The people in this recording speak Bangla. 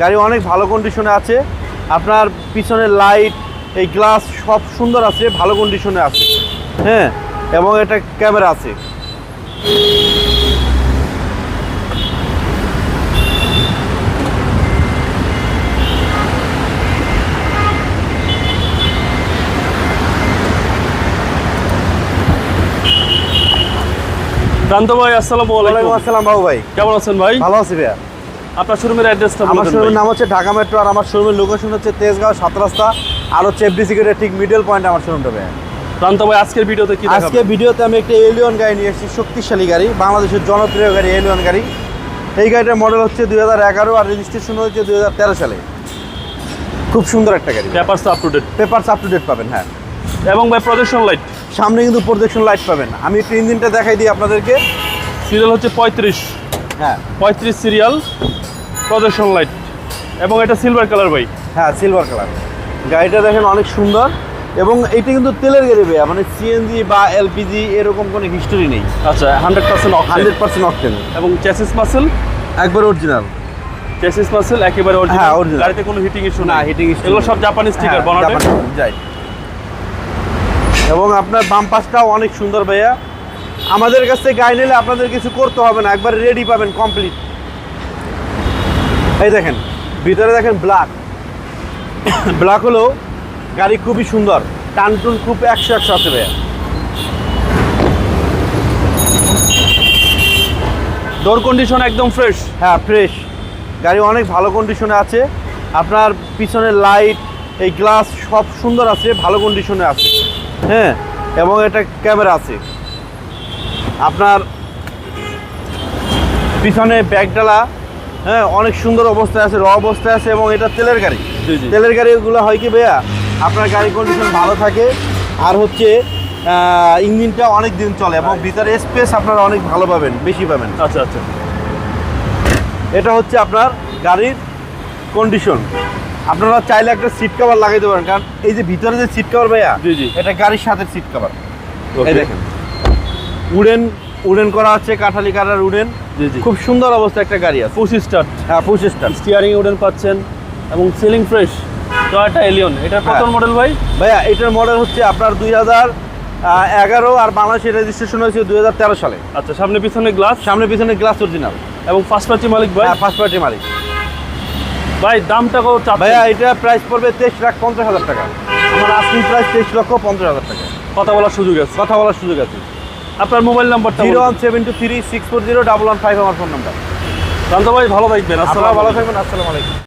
গাড়ি অনেক ভালো কন্ডিশনে আছে। আপনার পিছনের লাইট এই গ্লাস সব সুন্দর আছে ভালো কন্ডিশনে আছে। হ্যাঁ এবং এটা ক্যামেরা আছে। প্রান্ত ভাই আসসালামু আলাইকুম। আসসালাম বাবু ভাই। কেমন আছেন ভাই? ভালো আছি ভাইয়া। আপনার শোরুমের অ্যাড্রেসটা আমার শোরুমের নাম হচ্ছে ঢাকা মেট্রো আর আমার শোরুমের লোকেশন হচ্ছে তেজগাঁও সাত রাস্তা আর হচ্ছে এফডি সিগারেটের ঠিক মিডল পয়েন্ট আমার শোরুমটা ভাইয়া। প্রান্ত ভাই আজকের ভিডিওতে কি আজকে ভিডিওতে আমি একটা এলিয়ন গাড়ি নিয়ে এসেছি শক্তিশালী গাড়ি বাংলাদেশের জনপ্রিয় গাড়ি এলিয়ন গাড়ি। এই গাড়িটার মডেল হচ্ছে দুই হাজার এগারো আর রেজিস্ট্রেশন হচ্ছে দুই হাজার তেরো সালে। খুব সুন্দর একটা গাড়ি papers up to date papers up to date পাবেন হ্যাঁ। এবং ভাই প্রজেকশন লাইট সামনে কিন্তু প্রোজেকশন লাইট পাবেন। আমি একটু ইঞ্জিনটা দেখাই দিই আপনাদেরকে। সিরিয়াল হচ্ছে পঁয়ত্রিশ। হ্যাঁ। পঁয়ত্রিশ সিরিয়াল প্রজেকশন লাইট এবং এটা সিলভার কালার ভাই। হ্যাঁ সিলভার কালার গাড়িটা দেখেন অনেক সুন্দর। এবং এটা কিন্তু তেলের গাড়ি ভাইয়া মানে সিএনজি বা এলপিজি এরকম কোনো হিস্টোরি নেই। আচ্ছা hundred percent hundred percent octane এবং চ্যাসিস মাসেল একবার অরিজিনাল চ্যাসিস মাসেল একেবারে হ্যাঁ, অরিজিনাল গাড়িতে কোনো হিটিং ইস্যু না, হিটিং issue এগুলো। সব জাপানি স্টিকার বনাটে যাই। এবং আপনার বাম পাশটাও অনেক সুন্দর ভাইয়া। আমাদের কাছ গাড়ি নিলে আপনাদের কিছু করতে হবে না একবার রেডি পাবেন কমপ্লিট এই দেখেন ভিতরে দেখেন ব্ল্যাক ব্ল্যাক হলো গাড়ি খুবই সুন্দর টানটুন খুব একশো একশো আছে ভাইয়া। ডোর কন্ডিশন একদম ফ্রেশ হ্যাঁ ফ্রেশ গাড়ি অনেক ভালো কন্ডিশনে আছে। আপনার পিছনের লাইট এই গ্লাস সব সুন্দর আছে ভালো কন্ডিশনে আছে। হ্যাঁ এবং এটা ক্যামেরা আছে। আপনার পিছনে ব্যাগডালা হ্যাঁ অনেক সুন্দর অবস্থায় আছে র অবস্থায় আছে এবং এটা তেলের গাড়ি। তেলের গাড়িগুলো হয় কি ভাইয়া আপনার গাড়ি কন্ডিশন ভালো থাকে আর হচ্ছে ইঞ্জিনটা অনেক দিন চলে এবং ভিতরে স্পেস আপনারা অনেক ভালো পাবেন বেশি পাবেন। আচ্ছা আচ্ছা। এটা হচ্ছে আপনার গাড়ির কন্ডিশন আপনারা চাইলে একটা সিট কভার লাগাইতে পারেন কারণ এই যে ভিতরে যে সিট কভার ভাইয়া। এটা গাড়ির সাথে সিট কভার এই দেখেন। উডেন উডেন করা আছে কাঠালি কাটার উডেন খুব সুন্দর অবস্থা একটা গাড়ি আছে। পুশ স্টার্ট হ্যাঁ পঁচিশ স্টার স্টিয়ারিং উডেন পাচ্ছেন এবং সিলিং ফ্রেশ টয়োটা এলিয়ন এটা কত হ্যাঁ। মডেল ভাই? ভাইয়া এটার মডেল হচ্ছে আপনার দুই হাজার এগারো আর বাংলাদেশের রেজিস্ট্রেশন হয়েছে দুই হাজার তেরো সালে। আচ্ছা সামনে পিছনে গ্লাস সামনে পিছনে গ্লাস অরিজিনাল এবং ফার্স্ট পার্টি মালিক ভাই? হ্যাঁ ফার্স্ট পার্টি মালিক। ভাই দামটা কত ভাইয়া এটা প্রাইস পড়বে তেইশ লাখ পঞ্চাশ হাজার টাকা। আমার আস্কিং প্রাইস তেইশ লক্ষ পঞ্চাশ হাজার টাকা। কথা বলার সুযোগ আছে। কথা বলার সুযোগ আছে। আপনার মোবাইল নাম্বারটা zero one seven two three six four zero double one five আমার ফোন নাম্বার। ভাই ভালো থাকবেন। আসসালাম ভালো থাকবেন। আসসালামু আলাইকুম।